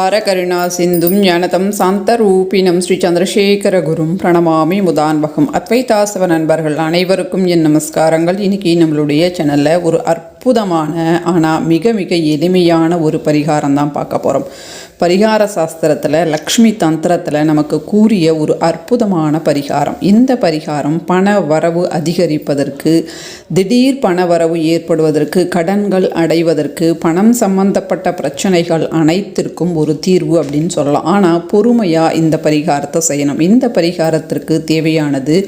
அபார கருணா சிந்தும் ஞானதம் சாந்தரூபினம் ஸ்ரீ சந்திரசேகர குரும் பிரணமாமி முதான்பகம் அத்வைதாசவ நண்பர்கள் அனைவருக்கும் என் நமஸ்காரங்கள். இன்னைக்கு நம்மளுடைய சேனலில் ஒரு அற்புதமான ஆனால் மிக மிக எளிமையான ஒரு பரிகாரம் தான் பார்க்க போகிறோம் பரிகார சாஸ்திரத்தில் லக்ஷ்மி தந்திரத்தில் நமக்கு கூறிய ஒரு அற்புதமான பரிகாரம். இந்த பரிகாரம் பண வரவு அதிகரிப்பதற்கு திடீர் பண வரவு ஏற்படுவதற்கு கடன்கள் அடைவதற்கு பணம் சம்பந்தப்பட்ட பிரச்சனைகள் அனைத்திற்கும் ஒரு தீர்வு அப்படின்னு சொல்லலாம். ஆனால் பொறுமையாக இந்த பரிகாரத்தை செய்யணும். இந்த பரிகாரத்திற்கு தேவையானது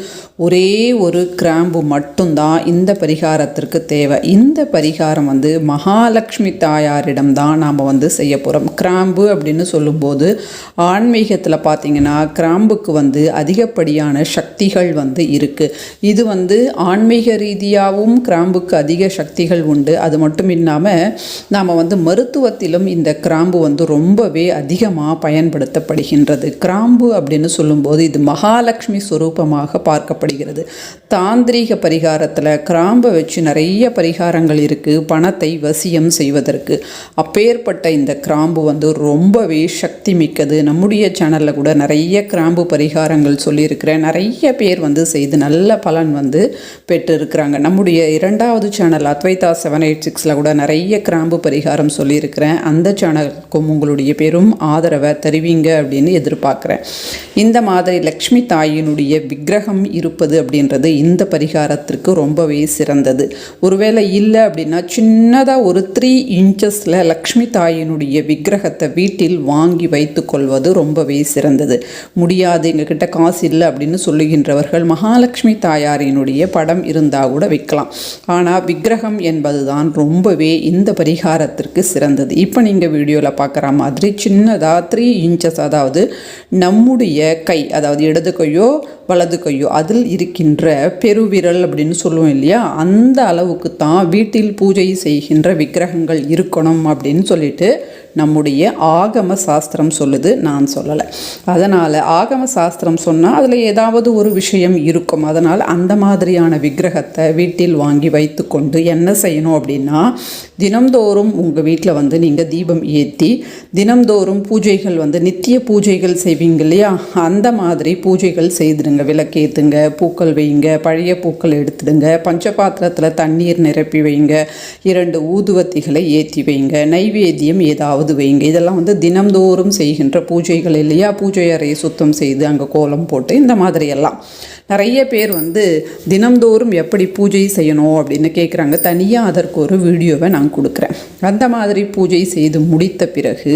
ஒரே ஒரு கிராம்பு மட்டும்தான் இந்த பரிகாரத்திற்கு தேவை. இந்த பரிகாரம் வந்து மகாலட்சுமி தாயாரிடம் தான் நாம் வந்து செய்ய போகிறோம் கிராம்பு அப்படின்னு சொல்லும்போது ஆன்மீகத்தில் பார்த்தீங்கன்னா கிராம்புக்கு வந்து அதிகப்படியான சக்திகள் வந்து இருக்குது இது வந்து ஆன்மீக ரீதியாகவும் கிராம்புக்கு அதிக சக்திகள் உண்டு. அது மட்டும் இல்லாமல் நாம் வந்து மருத்துவத்திலும் இந்த கிராம்பு வந்து ரொம்பவே அதிகமாக பயன்படுத்தப்படுகின்றது. கிராம்பு அப்படின்னு சொல்லும்போது இது மகாலட்சுமி சுரூபமாக பார்க்கப்படுகிறது. தாந்திரீக பரிகாரத்தில் கிராம்பை வச்சு நிறைய பரிகாரங்கள் இருக்குது பணத்தை வசியம் செய்வதற்கு அப்பேற்பட்ட இந்த கிராம்பு வந்து ரொம்ப ரொம்பவே சக்தி மிக்கது நம்முடைய சேனலில் கூட நிறைய கிராம்பு பரிகாரங்கள் சொல்லியிருக்கிறேன். நிறைய பேர் வந்து செய்து நல்ல பலன் வந்து பெற்றிருக்கிறாங்க. நம்முடைய இரண்டாவது சேனல் அத்வைதா செவன் எயிட் சிக்ஸில் கூட நிறைய கிராம்பு பரிகாரம் சொல்லியிருக்கிறேன். அந்த சேனலுக்கும் உங்களுடைய பெரும் ஆதரவை தருவீங்க அப்படின்னு எதிர்பார்க்குறேன். இந்த மாதிரி லக்ஷ்மி தாயினுடைய விக்கிரகம் இருப்பது அப்படின்றது இந்த பரிகாரத்திற்கு ரொம்பவே சிறந்தது. ஒருவேளை இல்லை அப்படின்னா சின்னதாக ஒரு த்ரீ இன்ச்சஸில் லக்ஷ்மி தாயினுடைய விக்கிரகத்தை வீட்டில் வாங்கி வைத்துக்கொள்வது ரொம்பவே சிறந்தது. முடியாது எங்ககிட்ட காசு இல்லை அப்படின்னு சொல்லுகின்றவர்கள் மகாலட்சுமி தாயாரினுடைய படம் இருந்தால் கூட வைக்கலாம். ஆனால் விக்கிரகம் என்பதுதான் ரொம்பவே இந்த பரிகாரத்திற்கு சிறந்தது. இப்போ நீங்கள் வீடியோவில் பார்க்குற மாதிரி சின்னதாக த்ரீ இன்ச்சஸ் அதாவது நம்முடைய கை அதாவது இடது கையோ வலது கையோ அதில் இருக்கின்ற பெருவிரல் அப்படின்னு சொல்லுவோம் இல்லையா? அந்த அளவுக்கு தான் வீட்டில் பூஜை செய்கின்ற விக்கிரகங்கள் இருக்கணும் அப்படின்னு சொல்லிட்டு நம்முடைய ஆகம சாஸ்திரம் சொல்லுது நான் சொல்லலை. அதனால் ஆகம சாஸ்திரம் சொன்னால் அதில் ஏதாவது ஒரு விஷயம் இருக்கும். அதனால் அந்த மாதிரியான விக்கிரகத்தை வீட்டில் வாங்கி வைத்துக்கொண்டு என்ன செய்யணும் அப்படின்னா தினம்தோறும் உங்கள் வீட்டில் வந்து நீங்கள் தீபம் ஏற்றி தினம்தோறும் பூஜைகள் வந்து நித்திய பூஜைகள் செய்வீங்க இல்லையா? அந்த மாதிரி பூஜைகள் செய்துடுங்க விளக்கேற்றுங்க பூக்கள் வைங்க பழைய பூக்கள் எடுத்துடுங்க பஞ்சபாத்திரத்தில் தண்ணீர் நிரப்பி வைங்க இரண்டு ஊதுவத்திகளை ஏற்றி வைங்க நைவேத்தியம் ஏதாவது வைங்க இதெல்லாம் வந்து தினம்தோறும் செய்கின்ற பூஜைகள் இல்லையா? பூஜை அறையை சுத்தம் செய்து அங்கே கோலம் போட்டு இந்த மாதிரி எல்லாம். நிறைய பேர் வந்து தினம்தோறும் எப்படி பூஜை செய்யணும் அப்படின்னு கேட்குறாங்க தனியாக அதற்கு ஒரு வீடியோவை நான் கொடுக்குறேன். அந்த மாதிரி பூஜை செய்து முடித்த பிறகு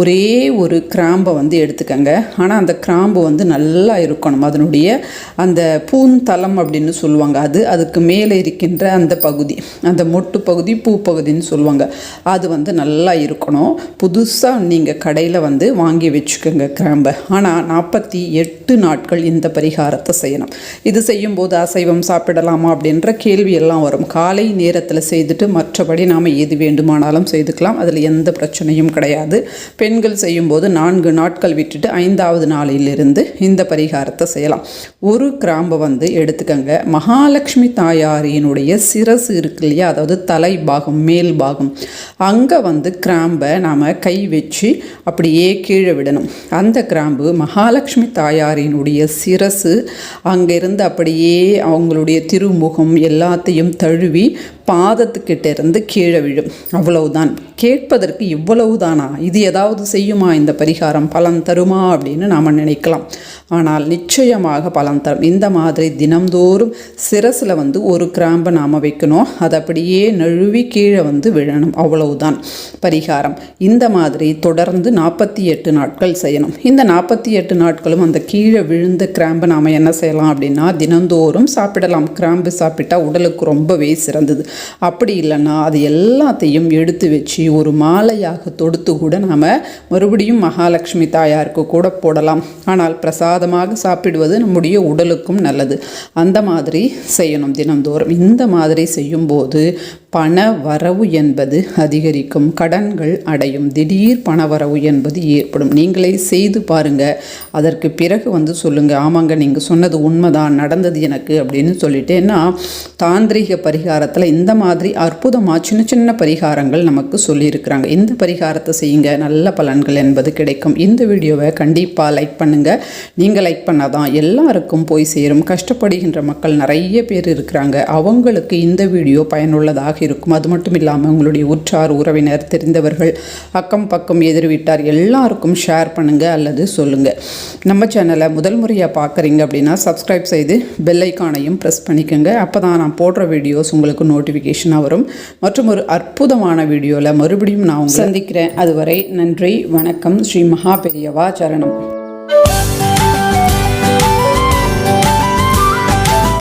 ஒரே ஒரு கிராம்பை வந்து எடுத்துக்கங்க. ஆனால் அந்த கிராம்பு வந்து நல்லா இருக்கணும். அதனுடைய அந்த பூந்தலம் அப்படின்னு சொல்லுவாங்க. அது அதுக்கு மேலே இருக்கின்ற அந்த பகுதி அந்த மொட்டு பகுதி பூ பகுதின்னு சொல்லுவாங்க. அது வந்து நல்லா இருக்கணும். புதுசாக நீங்கள் கடையில் வந்து வாங்கி வச்சுக்கோங்க கிராம்பை. ஆனால் நாற்பத்தி எட்டு நாட்கள் இந்த பரிகாரத்தை செய்யணும். இது செய்யும்போது அசைவம் சாப்பிடலாமா அப்படின்ற கேள்வி எல்லாம் வரும். காலை நேரத்தில் செய்துட்டு மற்றபடி நாம் எது வேண்டுமானாலும் செய்துக்கலாம். அதில் எந்த பிரச்சனையும் கிடையாது. பெண்கள் செய்யும்போது நான்கு நாட்கள் விட்டுட்டு ஐந்தாவது நாளிலிருந்து இந்த பரிகாரத்தை செய்யலாம். ஒரு கிராம்பை வந்து எடுத்துக்கங்க. மகாலட்சுமி தாயாரியினுடைய சிரசு இருக்கு இல்லையா? அதாவது தலை பாகம் மேல் பாகம். அங்கே வந்து கிராம்பை நாம் கை வச்சு அப்படியே கீழே விடணும். அந்த கிராம்பு மகாலட்சுமி தாயாரினுடைய சிரசு அங்கிருந்து அப்படியே அவங்களுடைய திருமுகம் எல்லாத்தையும் தழுவி பாதத்துக்கிட்ட இருந்து கீழே விழும். அவ்வளவுதான். கேட்பதற்கு இவ்வளவுதானா? இது ஏதாவது செய்யுமா? இந்த பரிகாரம் பலன் தருமா? அப்படின்னு நாம் நினைக்கலாம். ஆனால் நிச்சயமாக பலன் தரும். இந்த மாதிரி தினம்தோறும் சிரசில் வந்து ஒரு கிராம்பை நாம் வைக்கணும். அது அப்படியே நழுவி கீழே வந்து விழணும். அவ்வளவுதான். பரிகாரம். இந்த மாதிரி தொடர்ந்து நாற்பத்தி எட்டு நாட்கள் செய்யணும். இந்த நாற்பத்தி எட்டு நாட்களும் அந்த கீழே விழுந்த கிராம்பை நாம் என்ன செய்யலாம்? அப்படின்னா தினந்தோறும் சாப்பிடலாம். கிராம்பு சாப்பிட்டா உடலுக்கு ரொம்பவே சிறந்தது. அப்படி இல்லைன்னா அது எல்லாத்தையும் எடுத்து வச்சு ஒரு மாலையாக தொடுத்து கூட நாம் மறுபடியும் மகாலட்சுமி தாயாருக்கு கூட போடலாம். ஆனால் பிரசாதமாக சாப்பிடுவது நம்முடைய உடலுக்கும் நல்லது. அந்த மாதிரி செய்யணும் தினந்தோறும். இந்த மாதிரி செய்யும்போது பண வரவு என்பது அதிகரிக்கும். கடன்கள் அடையும். திடீர் பண வரவு என்பது ஏற்படும். நீங்களே செய்து பாருங்க. அதற்கு பிறகு வந்து சொல்லுங்க. ஆமாங்க நீங்கள் சொன்னது உண்மைதான். நடந்தது எனக்கு அப்படின்னு சொல்லிட்டேன்னா தாந்திரிக பரிகாரத்தில் இந்த மாதிரி அற்புதமாக சின்ன சின்ன பரிகாரங்கள் நமக்கு சொல்லியிருக்கிறாங்க. இந்த பரிகாரத்தை செய்யுங்க. நல்ல பலன்கள் என்பது கிடைக்கும். இந்த வீடியோவை கண்டிப்பாக லைக் பண்ணுங்க. நீங்கள் லைக் பண்ணாதான் எல்லாருக்கும் போய் சேரும். கஷ்டப்படுகின்ற மக்கள் நிறைய பேர் இருக்கிறாங்க. அவங்களுக்கு இந்த வீடியோ பயனுள்ளதாக இருக்கும். அது மட்டும் இல்லாமல் உங்களுடைய உற்றார் உறவினர் தெரிந்தவர்கள் அக்கம் பக்கம் எதிர் வீட்டார் எல்லாருக்கும் ஷேர் பண்ணுங்க அல்லது சொல்லுங்கள் நம்ம சேனலை முதல் முறையாக பார்க்குறீங்க அப்படின்னா சப்ஸ்கிரைப் செய்து பெல் ஐக்கானையும் ப்ரெஸ் பண்ணிக்கோங்க. அப்போ தான் நான் போடுற வீடியோஸ் உங்களுக்கு நோட்டிஃபிகேஷனாக வரும். மற்றும் ஒரு அற்புதமான வீடியோவில் மறுபடியும் நான் சந்திக்கிறேன். அதுவரை நன்றி வணக்கம். ஸ்ரீ மகா பெரியவா சரணம்.